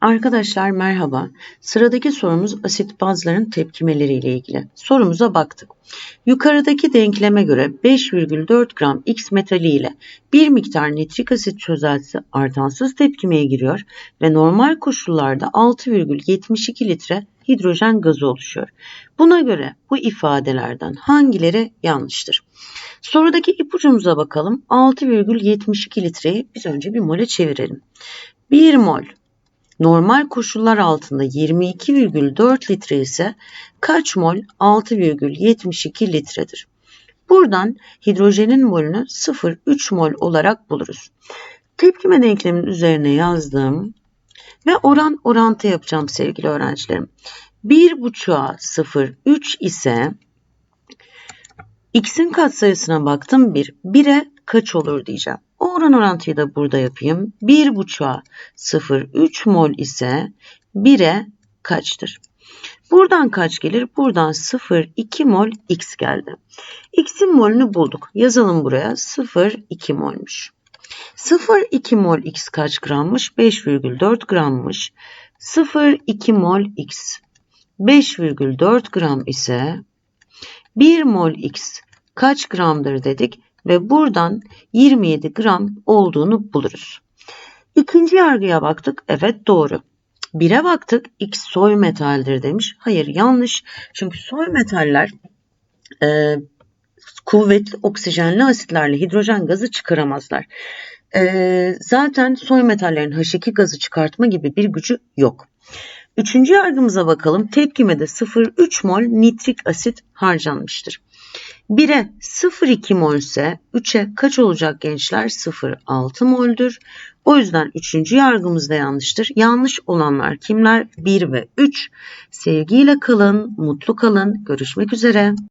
Arkadaşlar merhaba. Sıradaki sorumuz asit bazların tepkimeleri ile ilgili. Sorumuza baktık. Yukarıdaki denkleme göre 5,4 gram X metali ile bir miktar nitrik asit çözeltisi artansız tepkimeye giriyor ve normal koşullarda 6,72 litre hidrojen gazı oluşuyor. Buna göre bu ifadelerden hangileri yanlıştır? Sorudaki ipucumuza bakalım. 6,72 litreyi biz önce bir mole çevirelim. 1 mol normal koşullar altında 22,4 litre ise kaç mol? 6,72 litredir. Buradan hidrojenin molünü 0,3 mol olarak buluruz. Tepkime denkleminin üzerine yazdım ve oran orantı yapacağım sevgili öğrencilerim. 1,5'a 0,3 ise x'in katsayısına baktım 1. 1'e kaç olur diyeceğim. Oran orantıyı da burada yapayım. 1,5'a 0,3 mol ise 1'e kaçtır? Buradan kaç gelir? Buradan 0,2 mol x geldi. x'in molünü bulduk. Yazalım buraya. 0,2 molmuş. 0,2 mol x kaç grammış? 5,4 grammış. 0,2 mol x 5,4 gram ise 1 mol x kaç gramdır dedik ve buradan 27 gram olduğunu buluruz. İkinci yargıya baktık. Evet doğru. Bire baktık. X soy metaldir demiş. Hayır yanlış. Çünkü soy metaller e, kuvvetli oksijenli asitlerle hidrojen gazı çıkaramazlar. E, zaten soy metallerin H2 gazı çıkartma gibi bir gücü yok. Üçüncü yargımıza bakalım. Tepkimede 0,3 mol nitrik asit harcanmıştır. 1'e 0,2 mol ise 3'e kaç olacak gençler? 0,6 moldür. O yüzden üçüncü yargımız da yanlıştır. Yanlış olanlar kimler? 1 ve 3. Sevgiyle kalın, mutlu kalın. Görüşmek üzere.